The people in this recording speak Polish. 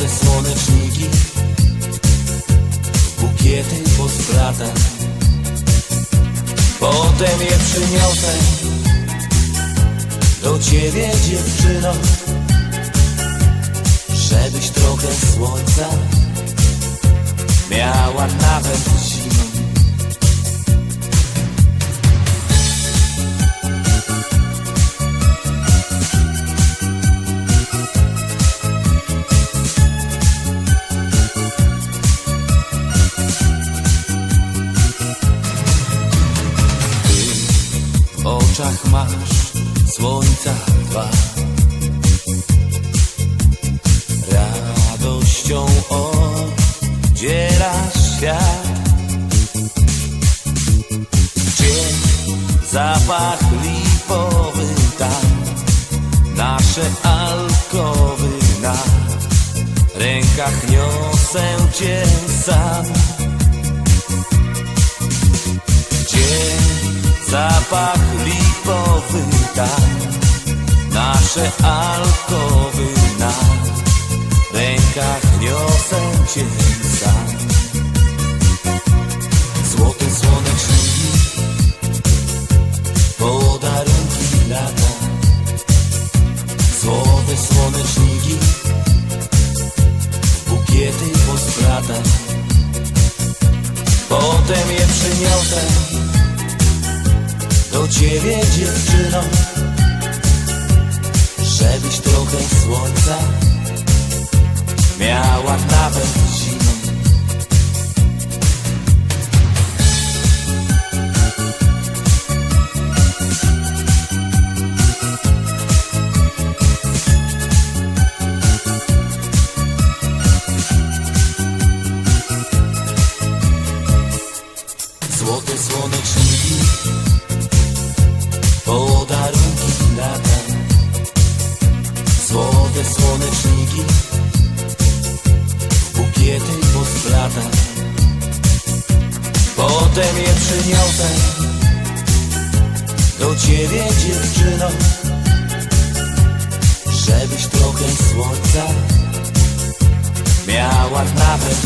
Złote słoneczniki Bukiety posprata Potem je przyniosę Do ciebie dziewczyno Żebyś trochę słońca Miała nawet świat. Gdzie zapach lipowy tam, nasze alkowy na rękach niosę cię sam. Gdzie zapach lipowy tam Nasze alkowy na rękach niosę cię sam posprata Potem je przyniosę do ciebie dziewczyno Żebyś trochę słońca Miała nawet te słoneczniki. Bukiety po splatach Potem je przyniosę Do ciebie dziewczyno Żebyś trochę słońca Miała nawet